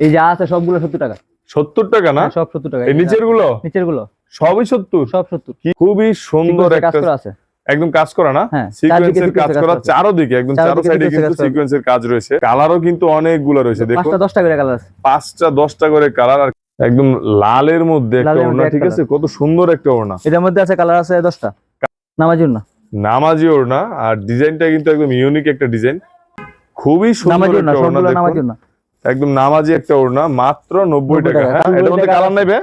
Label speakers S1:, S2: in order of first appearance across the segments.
S1: এই যা আছে সবগুলো সত্তর টাকা।
S2: সত্তর টাকা না?
S1: হ্যাঁ, সব সত্তর টাকা। নিচেরগুলো নিচেরগুলো
S2: সবই সত্তর?
S1: সব সত্তর।
S2: খুবই সুন্দর একটা
S1: আছে।
S2: একদম কাজ করা না?
S1: হ্যাঁ,
S2: সিকোয়েন্সের কাজ করা
S1: কাজ করা।
S2: চারোদিকে একদম চারো সাইডে কিন্তু সিকোয়েন্সের কাজ রয়েছে। কালারও কিন্তু অনেকগুলো রয়েছে দেখো।
S1: পাঁচটা দশটা করে কালার আছে।
S2: পাঁচটা দশটা করে কালার আর একদম লালের মধ্যে একটা ওড়না ঠিক আছে? কত সুন্দর একটা ওড়না।
S1: এটার মধ্যে আছে কালার আছে দশটা। নামাজুর না
S2: নামাজি ওড়না আর ডিজাইনটা কিন্তু একদম ইউনিক একটা ডিজাইন খুবই সুন্দর একটা ওড়না
S1: না
S2: একদম নামাজি একটা ওড়না মাত্র নব্বই টাকা। হ্যাঁ এটার মধ্যে কালার নেবে?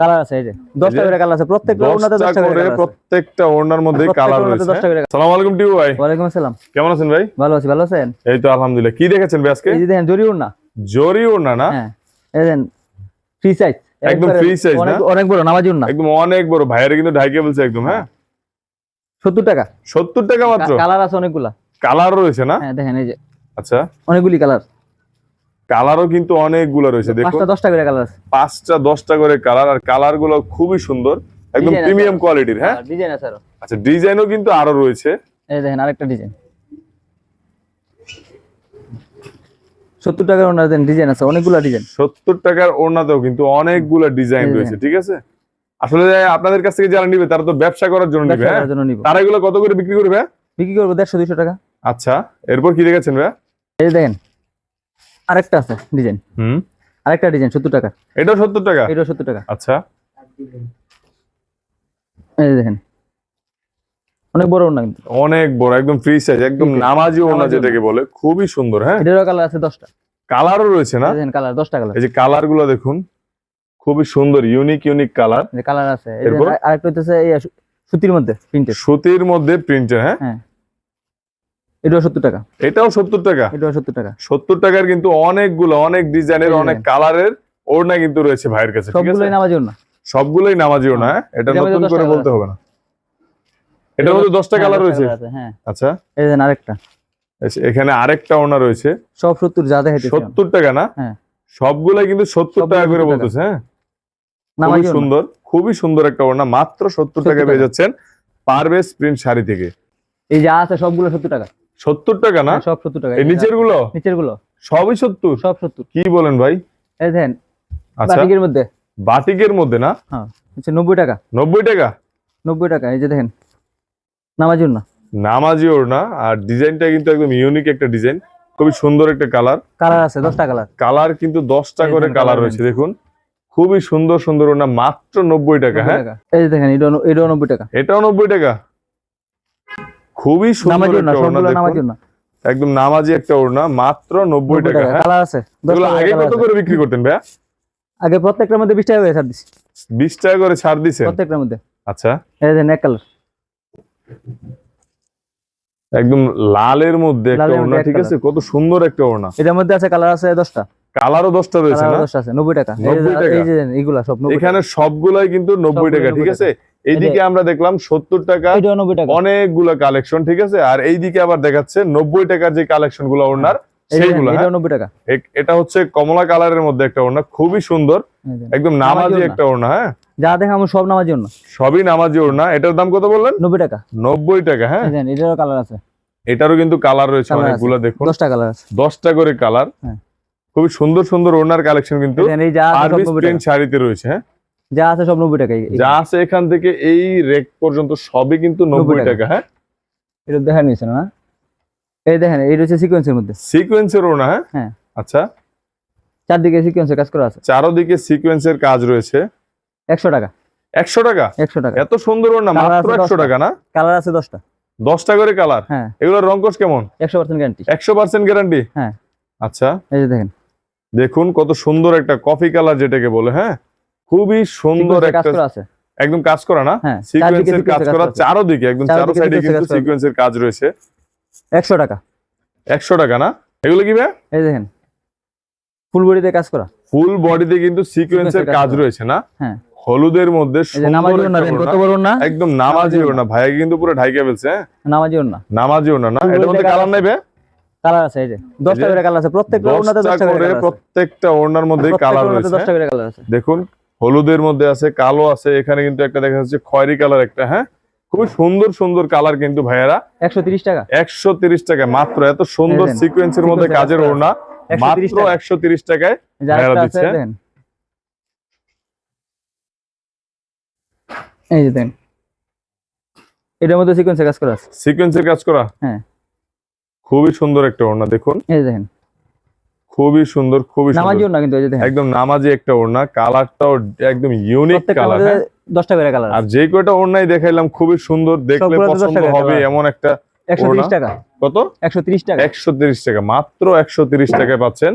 S1: কালার আছে এই যে। দশটা
S2: যে
S1: কালার আছে। প্রত্যেকটা ওড়নাতে
S2: দশটা
S1: দশটা করে
S2: করে
S1: কালার আছে।
S2: প্রত্যেকটা ওড়নার মধ্যে কালার রয়েছে।
S1: দশটা
S2: আলাইকুম টিউ ভাই।
S1: ওয়ালাইকুম আসসালাম।
S2: কেমন আছেন ভাই?
S1: ভালো আছি ভালো আছেন?
S2: এই তো আলহামদুলিল্লাহ। কি দেখেছেন ভাই আজকে?
S1: এই যে দেখেন জরি ওড়না।
S2: জরি ওড়না না?
S1: হ্যাঁ। এই দেখেন ফ্রি সাইজ
S2: একদম size না?
S1: অনেক বড়
S2: একদম অনেক বড়। ভাইয়ের কিন্তু ঢাইকে বলছে একদম হ্যাঁ?
S1: সত্তর টাকা।
S2: সত্তর টাকা মাত্র?
S1: কালার আছে অনেকগুলা।
S2: কালার রয়েছে না?
S1: হ্যাঁ দেখেন এই যে।
S2: আচ্ছা।
S1: অনেকগুলি কালার।
S2: কালারও কিন্তু অনেকগুলো রয়েছে দেখুন।
S1: পাঁচটা দশটা করে কালার আছে।
S2: পাঁচটা দশটা করে কালার আর কালারগুলো খুবই সুন্দর একদম প্রিমিয়াম কোয়ালিটির হ্যাঁ?
S1: ডিজাইন আছে আরও।
S2: আচ্ছা ডিজাইনও কিন্তু আরও রয়েছে।
S1: এই দেখেন আরেকটা ডিজাইন সত্তর টাকার ওনার ডিজাইন আছে অনেকগুলা ডিজাইন
S2: সত্তর টাকার ওড়নাতেও কিন্তু অনেকগুলো ডিজাইন রয়েছে ঠিক আছে? আসলে আপনাদের কাছ থেকে যারা নিবে তারা তো ব্যবসা করার জন্য নিবে হ্যাঁ? তারা এগুলো কত করে বিক্রি করবে?
S1: বিক্রি করব দেড়শো দুইশো টাকা।
S2: আচ্ছা এরপর কি দেখেছেন ভাই
S1: এই দেখেন আরেকটা আছে ডিজাইন
S2: হুম।
S1: আরেকটা ডিজাইন সত্তর টাকা।
S2: এটাও সত্তর টাকা?
S1: এটাও সত্তর টাকা।
S2: আচ্ছা।
S1: এই দেখেন। অনেক বড় ওনা কিন্তু।
S2: অনেক বড় একদম ফ্রি সাইজ একদম নামাজি ওড়না
S1: নামাজি
S2: যেটাকে বলে খুবই সুন্দর হ্যাঁ?
S1: এটারও কালার আছে দশটা।
S2: কালারও রয়েছে না?
S1: দেখেন কালার দশটা কালার
S2: এই যে কালারগুলো দেখুন খুবই সুন্দর ইউনিক ইউনিক কালার
S1: যে কালার আছে? আরেকটা হচ্ছে এই সুতির মধ্যে প্রিন্টেড
S2: সুতির মধ্যে প্রিন্টের হ্যাঁ?
S1: হ্যাঁ। এটাও সত্তর টাকা।
S2: এটাও সত্তর টাকা?
S1: এটাও সত্তর টাকা।
S2: সত্তর টাকার কিন্তু অনেকগুলো অনেক ডিজাইনের অনেক কালারের ওড়না কিন্তু রয়েছে ভাইয়ের কাছে ঠিক আছে?
S1: সবগুলোই নামাজ না
S2: সবগুলোই নামাজি ওড়না হ্যাঁ। এটা নতুন করে বলতে হবে না। এটার মধ্যে দশটা
S1: হ্যাঁ,
S2: কালার রয়েছে
S1: হ্যাঁ।
S2: আচ্ছা।
S1: এই দেখেন আরেকটা।
S2: এখানে আরেকটা ওড়না রয়েছে।
S1: সব সত্তর যা দেখাইতেছি
S2: সত্তর টাকা না?
S1: হ্যাঁ।
S2: সবগুলাই কিন্তু সত্তর টাকা করে বলতেছে হ্যাঁ? খুবই সুন্দর খুবই সুন্দর একটা ওড়না মাত্র সত্তর
S1: 70
S2: টাকা পেয়ে যাচ্ছেন পারভেজ প্রিন্ট শাড়ি থেকে।
S1: এই যা আছে সবগুলো সত্তর টাকা।
S2: সত্তর টাকা না?
S1: হ্যাঁ, সব সত্তর টাকা।
S2: এই
S1: নিচেরগুলো নিচেরগুলো
S2: সবই সত্তর?
S1: সব সত্তর।
S2: কি বলেন ভাই?
S1: এই দেখেন
S2: আচ্ছা।
S1: বাটিকের মধ্যে।
S2: বাটিকের মধ্যে না?
S1: হ্যাঁ হচ্ছে নব্বই টাকা।
S2: নব্বই টাকা?
S1: নব্বই টাকা এই যে দেখেন নামাজুর না
S2: নামাজি ওড়না আর ডিজাইনটা কিন্তু একদম ইউনিক একটা ডিজাইন। খুবই সুন্দর একটা কালার।
S1: কালার আছে দশটা কালার।
S2: কালার কিন্তু দশটা করে কালার রয়েছে দেখুন। খুবই সুন্দর সুন্দর ওড়না মাত্র নব্বই টাকা হ্যাঁ?
S1: এই যে দেখেন ন- এটাও নব্বই টাকা।
S2: এটাও নব্বই টাকা? খুবই সুন্দর একদম নামাজি একটা ওড়না মাত্র নব্বই টাকা।
S1: কালার আছে
S2: এগুলো আগে কত করে বিক্রি করতেন ভাইয়া?
S1: আগে প্রত্যেকটার মধ্যে বিশ টাকা করে ছাড় দিচ্ছি
S2: বিশ টাকা করে ছাড় দিছেন?
S1: প্রত্যেকটার মধ্যে।
S2: আচ্ছা।
S1: এই দেখেন এক কালার
S2: একদম লালের মধ্যে একটা ওড়না ঠিক আছে? কত সুন্দর একটা ওড়না।
S1: এটার মধ্যে আছে কালার আছে দশটা।
S2: কালারও দশটা রয়েছে
S1: কালার
S2: না?
S1: দশটা আছে নব্বই টাকা।
S2: 90 টাকা।
S1: এই যে এইগুলা সব নব্বই
S2: এখানে সবগুলাই কিন্তু নব্বই
S1: সবগুলাই
S2: টাকা ঠিক আছে? এইদিকে আমরা দেখলাম সত্তর টাকা অনেকগুলো কালেকশন ঠিক আছে? আর এইদিকে আবার দেখাচ্ছে নব্বই টাকার যে
S1: কালেকশনগুলো
S2: সেইগুলো।
S1: নব্বই টাকা।
S2: এটা হচ্ছে কমলা কালারের মধ্যে একটা ওড়না খুবই সুন্দর একদম
S1: নামাজি
S2: নামাজি একটা ওড়না হ্যাঁ?
S1: যা দেখে আমার সব নামার জন্য
S2: সবই নামাজি ওড়না। এটার দাম কত বললেন?
S1: নব্বই টাকা।
S2: নব্বই টাকা হ্যাঁ?
S1: এটারও কালার আছে।
S2: এটারও কিন্তু কালার রয়েছে অনেকগুলো দেখুন।
S1: দশটা কালার আছে।
S2: দশটা করে কালার
S1: হ্যাঁ।
S2: খুবই সুন্দর সুন্দর ওড়নার কালেকশন কিন্তু শাড়িতে রয়েছে হ্যাঁ?
S1: যা আছে সব নব্বই টাকা
S2: যা আছে এখান থেকে এই রেক পর্যন্ত সবই কিন্তু নব্বই
S1: টাকা।
S2: হ্যাঁ?
S1: এটা দেখা নিয়েছে না? এই দেখেন এই হচ্ছে সিকোয়েন্সের মধ্যে।
S2: সিকোয়েন্সের ওড়না হ্যাঁ?
S1: হ্যাঁ।
S2: আচ্ছা।
S1: চারদিকে সিকোয়েন্সের কাজ করা আছে।
S2: চারোদিকে সিকোয়েন্সের কাজ রয়েছে।
S1: একশো টাকা।
S2: একশো টাকা?
S1: একশো টাকা।
S2: এত সুন্দর
S1: Colour
S2: মাত্র একশো টাকা না?
S1: কালার আছে দশটা।
S2: দশটা করে কালার
S1: হ্যাঁ।
S2: এগুলোর রঙ্কশ কেমন?
S1: একশো পার্সেন্ট গ্যারান্টি
S2: একশো পার্সেন্ট গ্যারান্টি
S1: হ্যাঁ।
S2: আচ্ছা।
S1: এই যে দেখেন।
S2: দেখুন কত সুন্দর একটা কফি কালার যেটাকে বলে হ্যাঁ? খুবই সুন্দর একটা
S1: করা আছে।
S2: একম কাজ করা না?
S1: হ্যাঁ
S2: সিকোয়েন্সের কাজ করা
S1: আছে।
S2: চারোদিকে একদম চারো সাইডে কিন্তু সিকোয়েন্সের কাজ রয়েছে।
S1: একশো টাকা।
S2: একশো টাকা না? এগুলো কি ভাই?
S1: এই দেখেন ফুল বডিতে কাজ করা।
S2: ফুল বডিতে কিন্তু সিকোয়েন্সের
S1: কাজ
S2: রয়েছে না?
S1: হ্যাঁ।
S2: হলুদের মধ্যে একদম নামাজি ওড়না। ভাইয়া কিন্তু পুরো ঢাইকা ফেলছে হ্যাঁ?
S1: নামাজি ওড়না।
S2: নামাজি ওড়না না? এটার মধ্যে কালার নেবে
S1: কালার আছে এই যে। দশটা
S2: যে
S1: করে কালার আছে। প্রত্যেকটা ওড়নাতে
S2: দশটা
S1: দশটা করে
S2: প্রত্যেকটা ওড়নার মধ্যে কালার রয়েছে
S1: দশটা করে কালার আছে।
S2: দেখুন হলুদের মধ্যে আছে কালো আছে এখানে কিন্তু একটা দেখা যাচ্ছে খয়েরি কালার একটা হ্যাঁ? খুবই সুন্দর সুন্দর কালার কিন্তু ভাইয়ারা।
S1: একশো তিরিশ টাকা।
S2: একশো টাকা মাত্র এত সুন্দর সিকোয়েন্সের মধ্যে কাজের
S1: কাজ
S2: ওড়না মাত্র একশো তিরিশ টাকায় ভাইয়ারা দিচ্ছে।
S1: এই যে দেখেন এটার মধ্যে সিকোয়েন্সে কাজ করা আছে?
S2: সিকোয়েন্সের কাজ করা?
S1: হ্যাঁ।
S2: খুবই সুন্দর একটা ওড়না দেখুন।
S1: এই দেখেন
S2: খুবই সুন্দর খুবই সুন্দর।
S1: কিন্তু
S2: একদম নামাজি একটা ওড়না কালারটাও একদম ইউনিক কালার
S1: মধ্যে দশটা করে কালার
S2: আর যে কয়টা ওড়নাই দেখাইলাম খুবই সুন্দর দেখলে পছন্দ হবে এমন একটা
S1: টাকা।
S2: কত?
S1: একশো টাকা।
S2: একশো টাকা মাত্র একশো টাকায় পাচ্ছেন।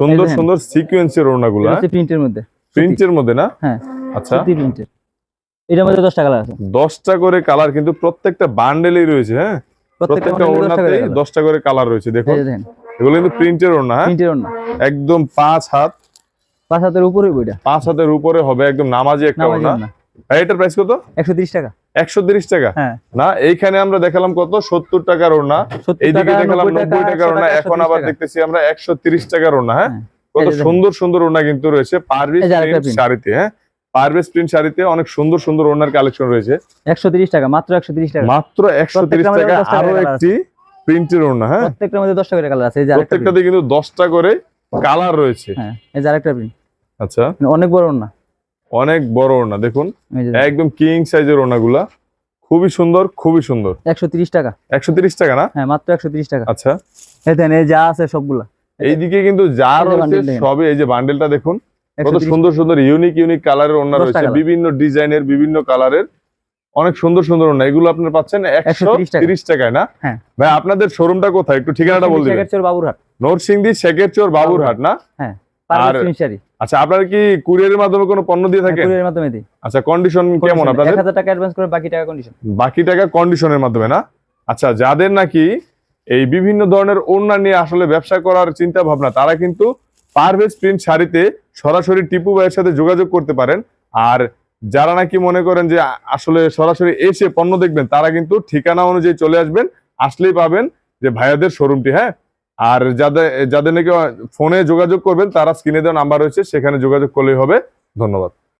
S2: সুন্দর সুন্দর সিকুয়েন্সের ওড়নাগুলো
S1: প্রিন্টের মধ্যে।
S2: প্রিন্টের মধ্যে না?
S1: হ্যাঁ
S2: আচ্ছা।
S1: প্রিন্টের এটার মধ্যে দশটা কালার আছে।
S2: দশটা করে কালার কিন্তু প্রত্যেকটা বান্ডেলেই রয়েছে হ্যাঁ?
S1: প্রত্যেকটা দশটা করে
S2: ওড়নাতেই দশটা করে কালার রয়েছে দেখেন। এগুলো কিন্তু প্রিন্টের ওড়না
S1: প্রিন্টের না।
S2: একদম পাঁচ হাত।
S1: পাঁচ হাতের উপরে বইটা।
S2: পাঁচ হাতের উপরে হবে একদম নামাজি একটা ওড়না। ভাই, এটার প্রাইস কত?
S1: একশো তিরিশ টাকা।
S2: একশো তিরিশ টাকা?
S1: হ্যাঁ।
S2: না এইখানে আমরা দেখালাম কত? সত্তর টাকার ওড়না। এইদিকে দেখালাম
S1: নব্বই
S2: নব্বই টাকার ওড়না। এখন আবার দেখতেছি আমরা একশো তিরিশ টাকার ওড়না হ্যাঁ?
S1: হ্যাঁ।
S2: কত। সুন্দর সুন্দর ওড়না কিন্তু রয়েছে। পারভিস
S1: print।
S2: শাড়িতে হ্যাঁ? পারভিস প্রিন্ট শাড়িতে অনেক সুন্দর সুন্দর ওড়নার কালেকশন রয়েছে।
S1: একশো তিরিশ টাকা মাত্র একশো তিরিশ টাকা।
S2: মাত্র একশো তিরিশ
S1: প্রত্যেকটার মধ্যে
S2: টাকা
S1: দশ আরও
S2: একটি প্রিন্টের ওড়না হ্যাঁ?
S1: প্রত্যেকটার মধ্যে দশটা করে কালার আছে এই যে
S2: প্রত্যেকটাতে কিন্তু দশটা করে কালার রয়েছে।
S1: হ্যাঁ এই যে আরেকটা প্রিন্ট
S2: আচ্ছা।
S1: অনেক বড় না
S2: অনেক বড় ওড়না দেখুন। একদম কিং সাইজের ওড়নাগুলা। খুবই সুন্দর খুবই সুন্দর।
S1: একশো তিরিশ টাকা।
S2: একশো তিরিশ টাকা না?
S1: হ্যাঁ মাত্র একশো তিরিশ টাকা।
S2: আচ্ছা।
S1: এই দেখেন এই যা আছে সবগুলা।
S2: এইদিকে কিন্তু যা রয়েছে সবই এই যে বান্ডেলটা দেখুন। কত সুন্দর সুন্দর ইউনিক ইউনিক কালারের ওড়না রয়েছে। বিভিন্ন ডিজাইনের বিভিন্ন কালারের অনেক সুন্দর সুন্দর ওড়না। এগুলো আপনারা পাচ্ছেন একশো তিরিশ টাকায় না?
S1: হ্যাঁ।
S2: ভাই আপনাদের শোরুমটা কোথায়? একটু ঠিকানাটা বল দিবেন।
S1: শেখের চোর বাবুরহাট।
S2: নরসিংদী শেখেরচর বাবুরহাট না?
S1: পারভেজ
S2: আর- আচ্ছা আপনারা কি কুরিয়ারের মাধ্যমে কোনো পণ্য দিয়ে থাকেন?
S1: কুরিয়ারের মাধ্যমে দিই।
S2: আচ্ছা কন্ডিশন কেমন আপনাদের?
S1: এক হাজার টাকা অ্যাডভান্স করে বাকি টাকা কন্ডিশন
S2: বাকি টাকা কন্ডিশনের মাধ্যমে না? আচ্ছা যাদের নাকি এই বিভিন্ন ধরনের ওড়না নিয়ে আসলে ব্যবসা করার চিন্তা ভাবনা তারা কিন্তু পারভেজ প্রিন্ট শাড়িতে সরাসরি টিপু ভাইয়ের সাথে যোগাযোগ করতে পারেন। আর যারা নাকি মনে করেন যে আসলে সরাসরি এসে পণ্য দেখবেন, তারা কিন্তু ঠিকানা অনুযায়ী চলে আসবেন, আসলেই পাবেন যে ভাইয়াদের শোরুমটি হ্যাঁ? আর যাদের যাদের নাকি ফোনে যোগাযোগ করবেন, তারা স্ক্রিনে দেওয়া নাম্বার রয়েছে, সেখানে যোগাযোগ করলেই হবে। ধন্যবাদ।